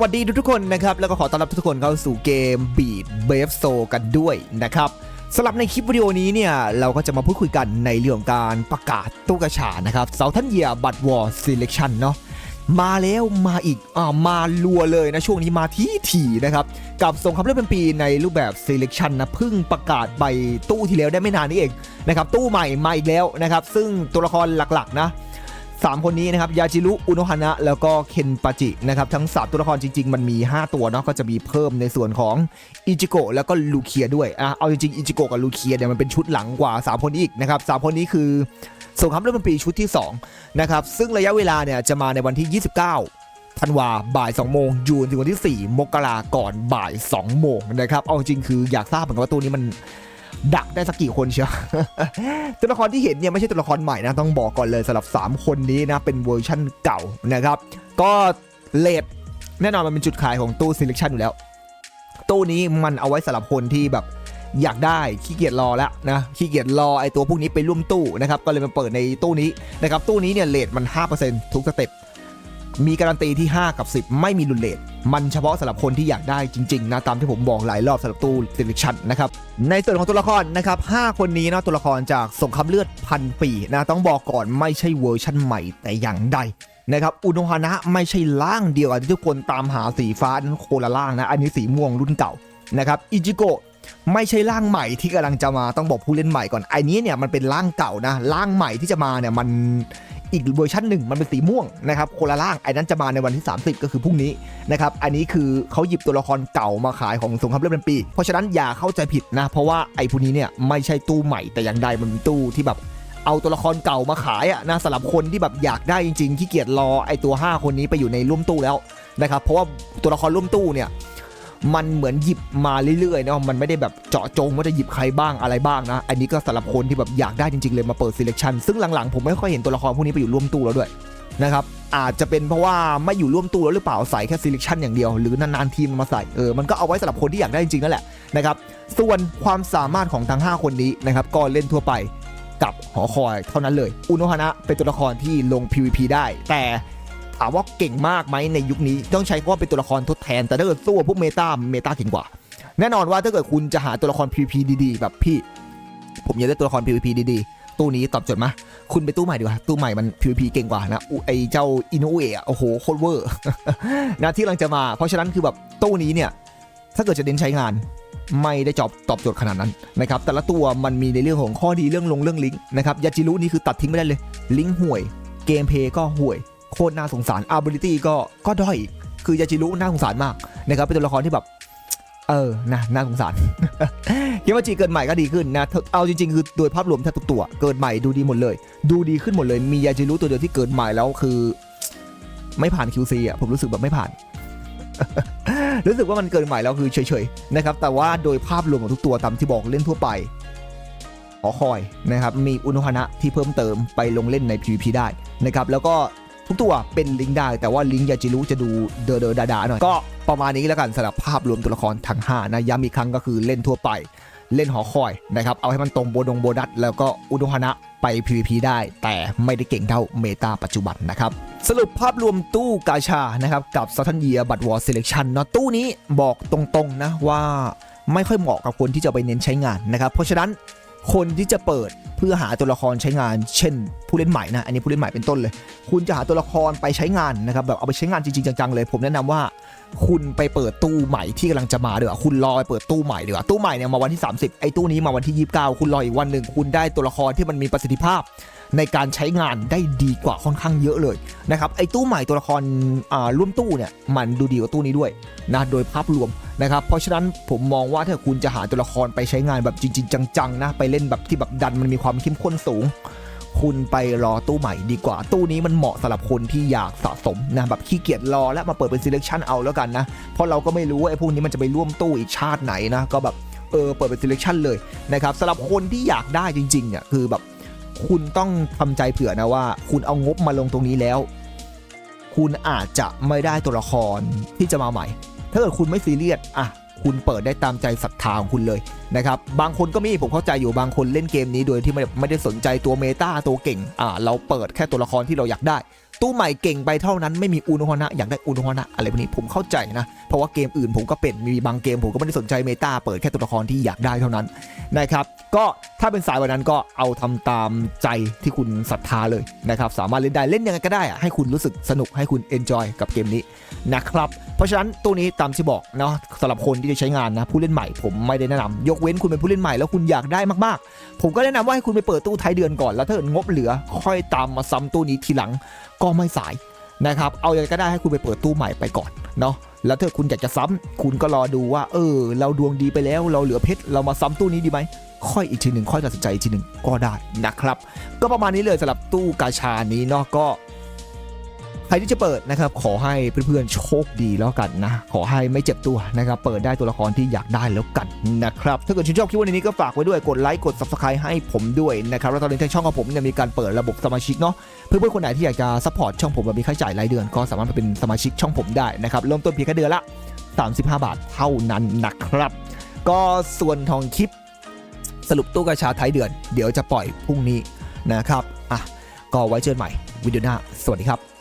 วัสดีทุกๆคนนะครับ แล้วก็ขอต้อนรับทุกคนเข้าสู่เกม Beat b a v e s o กันด้วยนะครับสำหรับในคลิปวิดีโอนี้เนี่ย เราก็จะมาพูดคุยกันในเรื่องการประกาศตู้กระชานะครับเซาทันเยียบัตวอร์ Selection เนาะมาแล้วมาอีกอ่ามาลัวเลยนะ ช่วงนี้มาที่ถี่นะครับ กับสงครามเลือดเป็นปีในรูปแบบ Selection นะพิ่งประกาศใบตู้ที่แล้วได้ไม่นานนี้เองนะครับตู้ใหม่มาอีกแล้วนะครับ ซึ่งตัวละครหลักๆนะ สามคนนี้นะครับยาจิรุอุโนฮานะแล้วก็เคนปาจินะครับทั้งสามตัวละครจริง ๆ มันมี 5 ตัวเนาะก็จะมีเพิ่มในส่วนของอิจิโกะแล้วก็ลูเคียด้วยอะเอาจริงๆอิจิโกะกับลูเคียเนี่ยมันเป็นชุดหลังกว่า 3 คนนี้อีกนะครับสามคนนี้คือสงครามเริ่มปีชุดที่2นะครับซึ่งระยะเวลาเนี่ยจะมาในวันที่ 29ธันวาบ่าย2โมงยูนถึงวันที่ 4 มกราก่อนบ่าย2โมงนะครับ เอาจริงคืออยากทราบเหมือนกันว่าตัวนี้มัน ดักได้สักกี่คนเชียวตัวละครที่เห็นเนี่ยไม่ใช่ตัวละครใหม่นะต้องบอกก่อนเลยสำหรับ 3 คนนี้นะเป็นเวอร์ชั่นเก่านะครับ ก็เลดแน่นอนมันเป็นจุดขายของตู้ selection อยู่แล้ว ตู้นี้มันเอาไว้สำหรับคนที่แบบอยากได้ขี้เกียจรอแล้วนะขี้เกียจรอไอตัวพวกนี้ไปร่วมตู้นะครับก็เลยมาเปิดในตู้นี้นะครับตู้นี้เนี่ยเลทมัน 5%ทุกสเต็ป มีการันตีที่ 5 กับ 10 ไม่มีรุนเลทมันเฉพาะสำหรับคนที่อยากได้จริงๆนะตามที่ผมบอกหลายรอบสำหรับตู้ selection นะครับในส่วนของตัวละครนะครับ5คนนี้นะตัวละครจากสงครามเลือดพันปีนะต้องบอกก่อนไม่ใช่เวอร์ชั่นใหม่แต่อย่างใดนะครับอุโนฮานะไม่ใช่ร่างเดียวที่ทุกคนตามหาสีฟ้านั้นโคละร่างนะอันนี้สีม่วงรุ่นเก่านะครับอิจิโกะไม่ใช่ร่างใหม่ที่กำลังจะมาต้องบอกผู้เล่นใหม่ก่อนไอ้นี้เนี่ยมันเป็นร่างเก่านะร่างใหม่ที่จะมาเนี่ยมัน อีกเวอร์ชันหนึ่งมันเป็นสีม่วงนะครับคนละร่างไอ้นั้นจะมาในวันที่ 30 ก็คือพรุ่งนี้นะครับอันนี้คือเขาหยิบตัวละครเก่ามาขายของสงครามเลือดเป็นปี เพราะฉะนั้นอย่าเข้าใจผิดนะเพราะว่าไอ้พวกนี้เนี่ยไม่ใช่ตู้ใหม่แต่อย่างใดมันเป็นตู้ที่แบบเอาตัวละครเก่ามาขายอะนะสำหรับคนที่แบบอยากได้จริงๆที่เกียจรอไอ้ตัว 5 คนนี้ไปอยู่ในร่วมตู้แล้วนะครับเพราะว่าตัวละครร่วมตู้เนี่ย มันเหมือนหยิบมาเรื่อยๆนะมันไม่ได้แบบเจาะจงว่าจะหยิบใครบ้างอะไรบ้างนะ อันนี้ก็สำหรับคนที่แบบอยากได้จริงๆเลยมาเปิด selection ซึ่งหลังๆผมไม่ค่อยเห็นตัวละครพวกนี้ไปอยู่ร่วมตู้แล้วด้วยนะครับอาจจะเป็นเพราะว่าไม่อยู่ร่วมตู้แล้วหรือเปล่าใส่แค่ selection อย่างเดียว หรือนานๆทีมมาใส่เออมันก็เอาไว้สำหรับคนที่อยากได้จริงๆนั่นแหละนะครับส่วนความสามารถของทั้ง 5 คนนี้นะครับก็เล่นทั่วไปกับหอคอยเท่านั้นเลย อุโนฮานะเป็นตัวละครที่ลง PVP ได้ แต่ ถามว่าเก่งมากไหมในยุคนี้ต้องใช้ว่าเป็นตัวละครทดแทน แต่ถ้าเกิดสู้พวกเมตาเมตาเก่งกว่า แน่นอนว่าถ้าเกิดคุณจะหาตัวละคร PVP ดีๆ แบบพี่ ผมอยากได้ตัวละคร PVP ดีๆ ตู้นี้ตอบโจทย์มะคุณไปตู้ใหม่ดีกว่า ตู้ใหม่มัน PVP เก่งกว่านะไอเจ้าอินูเอะโอ้โหโคตรเวอร์นะที่กำลังจะมา เพราะฉะนั้นคือแบบตู้นี้เนี่ยถ้าเกิดจะเน้นใช้งานไม่ได้จอบตอบโจทย์ขนาดนั้นนะครับแต่ละตัวมันมีในเรื่องของข้อดีเรื่องลงเรื่องลิงก์นะครับยาจิรุนี่คือตัดทิ้งไม่ได้เลย ลิงก์ห่วย เกมเพย์ก็ห่วย โคตรน่าสงสาร ability ก็ก็ด้อยอีกคือยาจิรุน่าสงสารมากนะครับเป็นตัวละครที่แบบเออนะน่าสงสารเกมวจีเกิดใหม่ก็ดีขึ้นนะ เอาจริงๆ คือโดยภาพรวมแทบทุกตัว เกิดใหม่ดูดีหมดเลย ดูดีขึ้นหมดเลย มียาจิรุตัวเดียวที่เกิดใหม่แล้วคือ ไม่ผ่าน QC อะผมรู้สึกแบบไม่ผ่าน รู้สึกว่ามันเกิดใหม่แล้วคือเฉยๆนะครับ แต่ว่าโดยภาพรวมของทุกตัวตามที่บอกเล่นทั่วไปขอคอยนะครับ มีอุณหนะที่เพิ่มเติมไปลงเล่นใน PVP ได้นะครับ แล้วก็ ทุกตัวเป็นลิงก์ได้ แต่ว่าลิงก์ยาจิรุจะดูเดอเดอดาดาหน่อย ก็ประมาณนี้แล้วกันสำหรับภาพรวมตัวละครทั้ง5นะย้ำอีกครั้งก็คือเล่นทั่วไป เล่นหอคอยนะครับเอาให้มันตรงโบดงโบดัสแล้วก็อุดมหนะไป PVP ได้ แต่ไม่ได้เก่งเท่าเมตาปัจจุบันนะครับ สรุปภาพรวมตู้กาชานะครับกับซัทันเยียบัตวอร์เซเลคชันเนาะตู้นี้บอกตรงๆนะว่าไม่ค่อยเหมาะกับคนที่จะไปเน้นใช้งานนะครับเพราะฉะนั้นคนที่จะเปิดเพื่อหาตัวละครใช้งาน เช่น ผู้เล่นใหม่นะอันนี้ผู้เล่นใหม่เป็นต้นเลย คุณจะหาตัวละครไปใช้งานนะครับแบบเอาไปใช้งานจริงๆจังๆเลย ผมแนะนำว่า คุณไปเปิดตู้ใหม่ที่กำลังจะมาเดี๋ยวคุณรอไปเปิดตู้ใหม่เดี๋ยวตู้ใหม่เนี่ยมาวันที่ 30ไอ้ตู้นี้มาวันที่ 29 คุณรออีกวันหนึ่งคุณได้ตัวละครที่มันมีประสิทธิภาพ ในการใช้งานได้ดีกว่าค่อนข้างเยอะเลยนะครับไอ้ตู้ใหม่ตัวละครอ่าร่วมตู้เนี่ยมันดูดีกว่าตู้นี้ด้วยนะโดยภาพรวมนะครับเพราะฉะนั้นผมมองว่าถ้าคุณจะหาตัวละครไปใช้งานแบบจริง ๆ จังๆนะไปเล่นแบบที่แบบดันมันมีความเข้มข้นสูง คุณไปรอตู้ใหม่ดีกว่า ตู้นี้มันเหมาะสำหรับคนที่อยากสะสมนะแบบขี้เกียจรอและมาเปิดเป็น selection เอาแล้วกันนะเพราะเราก็ไม่รู้ว่าไอ้พวกนี้มันจะไปร่วมตู้อีกชาติไหนนะก็แบบเออเปิดเป็น selection เลยนะครับสำหรับคนที่อยากได้จริงๆเนี่ยคือแบบ คุณต้องทำใจเผื่อนะว่า คุณเอางบมาลงตรงนี้แล้ว คุณอาจจะไม่ได้ตัวละครที่จะมาใหม่ ถ้าเกิดคุณไม่ซีเรียสอะคุณเปิดได้ตามใจศรัทธาของคุณเลยนะครับ บางคนก็มีผมเข้าใจอยู่บางคนเล่นเกมนี้โดยที่ไม่ไม่ได้สนใจตัวเมตาตัวเก่ง อ่า เราเปิดแค่ตัวละครที่เราอยากได้ ตู้ใหม่เก่งไปเท่านั้นไม่มีอุณหนะอยากได้อุณหนะอะไรพวกนี้ผมเข้าใจนะ เพราะว่าเกมอื่นผมก็เป็นมีบางเกมผมก็ไม่ได้สนใจเมตาเปิดแค่ตัวละครที่อยากได้เท่านั้นนะครับก็ถ้าเป็นสายวันนั้นก็เอาทำตามใจที่คุณศรัทธาเลยนะครับสามารถเล่นได้เล่นยังไงก็ได้อะให้คุณรู้สึกสนุกให้คุณ enjoy กับเกมนี้นะครับเพราะฉะนั้นตัวนี้ตามที่บอกเนาะสำหรับคนที่จะใช้งานนะผู้เล่นใหม่ผมไม่ได้แนะนำยกเว้นคุณเป็นผู้เล่นใหม่แล้วคุณอยากได้มากๆ ผมก็แนะนำว่าให้คุณไปเปิดตู้ท้ายเดือนก่อนแล้วถ้าเกิดงบเหลือค่อยตามมาซ้ำตู้นี้ทีหลังก็ไม่สายนะครับ เอาอย่างก็ได้ให้คุณไปเปิดตู้ใหม่ไปก่อนเนาะแล้วถ้าคุณอยากจะซ้ำคุณก็รอดูว่า เออ เราดวงดีไปแล้ว เราเหลือเพชรเรามาซ้ำตู้นี้ดีไหมค่อยอีกทีหนึ่งค่อยตัดสินใจอีกทีหนึ่งก็ได้นะครับ ก็ประมาณนี้เลยสำหรับตู้กาชานี้เนาะก็ รที่จะเปิดนะครับขอให้เพื่อนๆโชคดีแล้วกันนะ ขอให้ไม่เจ็บตัวนะครับเปิดได้ตัวละครที่อยากได้แล้วกันนะครับถ้าเกิดชื่นชอบคลิปวันนี้ก็ฝากไว้ด้วยกดไลค์กด subscribe ให้ผมด้วยนะครับแล้วตอนนี้ทางช่องของผมเนี่ยมีการเปิดระบบสมาชิกเนาะเพื่อนๆคนไหนที่อยากจะซัพพอร์ตช่องผมแบบมีค่าใช้จ่ายรายเดือน ก็สามารถมาเป็นสมาชิกช่องผมได้นะครับเริ่มต้นเพียงแค่เดือนละ 35 บาทเท่านั้นนะครับ ก็ส่วนของคลิปสรุปตู้กระชาท้ายเดือน เดี๋ยวจะปล่อยพรุ่งนี้นะครับอะก็ไว้เจอกันใหม่วิดีโอหน้าสวัสดีครับ